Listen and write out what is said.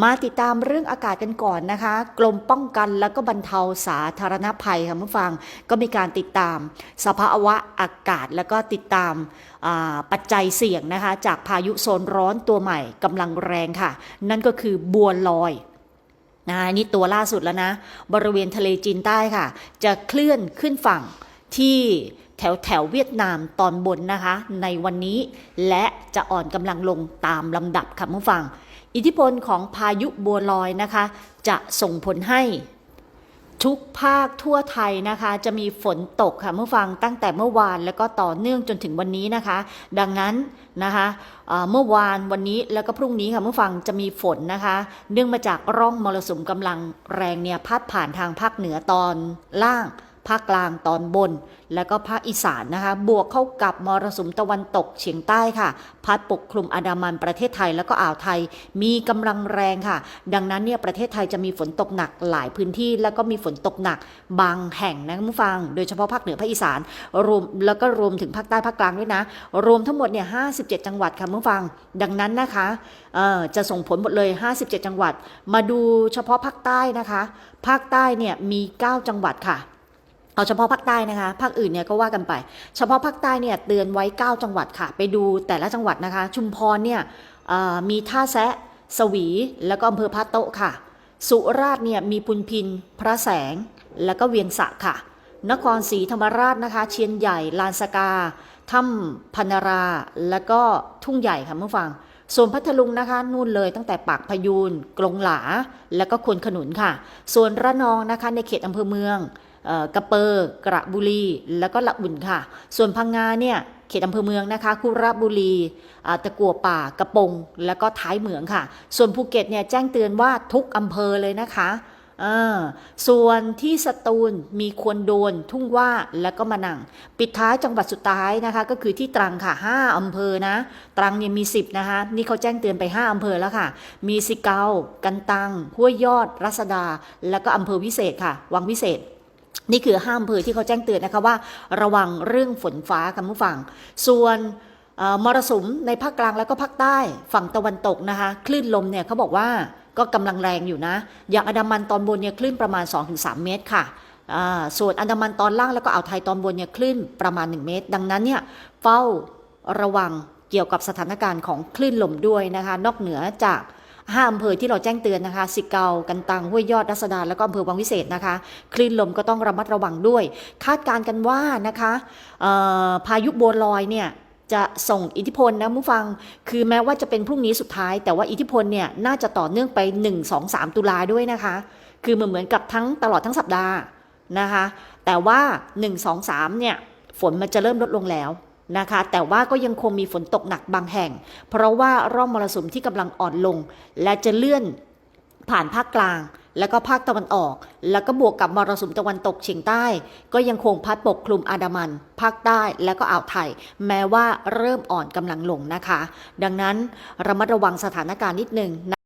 มาติดตามเรื่องอากาศกันก่อนนะคะ กรมป้องกันและก็บรรเทาสาธารณภัยค่ะผู้ฟังก็มีการติดตาม สภาวะอากาศแล้วก็ติดตามปัจจัยเสี่ยงนะคะ จากพายุโซนร้อนตัวใหม่กำลังแรงค่ะ นั่นก็คือบัวลอยนะนี่ตัวล่าสุดแล้วนะ บริเวณทะเลจีนใต้ค่ะ จะเคลื่อนขึ้นฝั่งที่ ถวแถวเวียดนามตอนบนนะคะ ในวันนี้ และจะอ่อนกำลังลงตามลำดับค่ะผู้ฟัง อิทธิพลของพายุบัวลอยนะคะ จะส่งผลให้ทุกภาคทั่วไทยนะคะ จะมีฝนตกค่ะเมื่อฟังตั้งแต่เมื่อวานแล้วก็ต่อเนื่องจนถึงวันนี้นะคะ ดังนั้นนะคะเอ่อเมื่อวานวันนี้แล้วก็พรุ่งนี้ค่ะเมื่อฟังจะมีฝนนะคะ เนื่องมาจากร่องมรสุมกำลังแรงเนี่ยพัดผ่านทางภาคเหนือตอนล่าง ภาคกลางตอนบน แล้วก็ภาคอีสานนะคะ บวกเข้ากับมรสุมตะวันตกเฉียงใต้ค่ะ พัดปกคลุมอันดามันประเทศไทยแล้วก็อ่าวไทย มีกำลังแรงค่ะ ดังนั้นเนี่ยประเทศไทยจะมีฝนตกหนักหลายพื้นที่ แล้วก็มีฝนตกหนักบางแห่งนะคุณผู้ฟัง โดยเฉพาะภาคเหนือภาคอีสานรวมแล้วก็รวมถึงภาคใต้ภาคกลางด้วยนะ รวมทั้งหมดเนี่ย57 จังหวัดค่ะคุณผู้ฟัง ดังนั้นนะคะเอ่อจะส่งผลหมดเลย 57 จังหวัด มาดูเฉพาะภาคใต้นะคะ ภาคใต้เนี่ยมี 9 จังหวัดค่ะ เอาเฉพาะภาคใต้นะคะ ภาคอื่นเนี่ยก็ว่ากันไป เฉพาะภาคใต้เนี่ยเตือนไว้ 9 จังหวัดค่ะ ไปดูแต่ละจังหวัดนะคะ ชุมพรเนี่ยมีท่าแซะ สวี แล้วก็อำเภอพะโต๊ะค่ะ สุราษฎร์เนี่ยมีพุนพิน พระแสง แล้วก็เวียงสะค่ะ นครศรีธรรมราชนะคะ เชียนใหญ่ ลานสกา ถ้ำพันารา แล้วก็ทุ่งใหญ่ค่ะเมื่อฟัง ส่วนพัทลุงนะคะนู่นเลยตั้งแต่ปากพยูนกรงหลา แล้วก็ควนขนุนค่ะ ส่วนระนองนะคะในเขตอำเภอเมือง กระเปอร์กระบุรีแล้วก็ละอุ่นค่ะ ส่วนพังงาเนี่ยเขตอำเภอเมืองนะคะคุระบุรีตะกัวป่ากระปง แล้วก็ท้ายเหมืองค่ะ ส่วนภูเก็ตเนี่ยแจ้งเตือนว่าทุกอำเภอเลยนะคะส่วนที่สตูลมีควนโดนทุ่งว่าแล้วก็มะนัง ปิดท้ายจังหวัดสุดท้ายนะคะ ก็คือที่ตรังค่ะ 5อำเภอนะ ตรังเนี่ยมี 10 นะคะ นี่เขาแจ้งเตือนไป 5อำเภอแล้วค่ะ มีสิเกา กันตัง ห้วยยอด รัศดา แล้วก็อำเภอวิเศษค่ะ วังวิเศษ นี่คือห้าอำเภอที่เขาแจ้งเตือนนะคะว่า ระวังเรื่องฝนฟ้าค่ะผู้ฟัง ส่วนมรสุมในภาคกลางแล้วก็ภาคใต้ฝั่งตะวันตกนะคะ คลื่นลมเนี่ยเขาบอกว่าก็กำลังแรงอยู่นะ อย่างอันดามันตอนบนเนี่ยคลื่นประมาณ 2-3 เมตรค่ะส่วนอันดามันตอนล่างแล้วก็อ่าวไทยตอนบนเนี่ยคลื่นประมาณ 1 เมตร ดังนั้นเนี่ยเฝ้าระวังเกี่ยวกับสถานการณ์ของคลื่นลมด้วยนะคะ นอกเหนือจาก ห้าอำเภอที่เราแจ้งเตือนนะคะ สิเกา กันตัง ห้วยยอดรัศดาแล้วก็อำเภอวังวิเศษนะคะ คลื่นลมก็ต้องระมัดระวังด้วย คาดการณ์กันว่านะคะพายุโบวลอยเนี่ยจะส่งอิทธิพลนะผู้ฟัง คือแม้ว่าจะเป็นพรุ่งนี้สุดท้าย แต่ว่าอิทธิพลเนี่ยน่าจะต่อเนื่องไป 1 2 3 ตุลาด้วยนะคะ คือเหมือนเหมือนกับทั้งตลอดทั้งสัปดาห์นะคะ แต่ว่า 1 2 3เนี่ยฝนมันจะเริ่มลดลงแล้ว นะคะ แต่ว่าก็ยังคงมีฝนตกหนักบางแห่ง เพราะว่าร่องมรสุมที่กำลังอ่อนลง และจะเลื่อนผ่านภาคกลางแล้วก็ภาคตะวันออก แล้วก็บวกกับมรสุมตะวันตกเฉียงใต้ ก็ยังคงพัดปกคลุมอันดามัน ภาคใต้แล้วก็อ่าวไทย แม้ว่าเริ่มอ่อนกำลังลงนะคะ ดังนั้นระมัดระวังสถานการณ์นิดนึง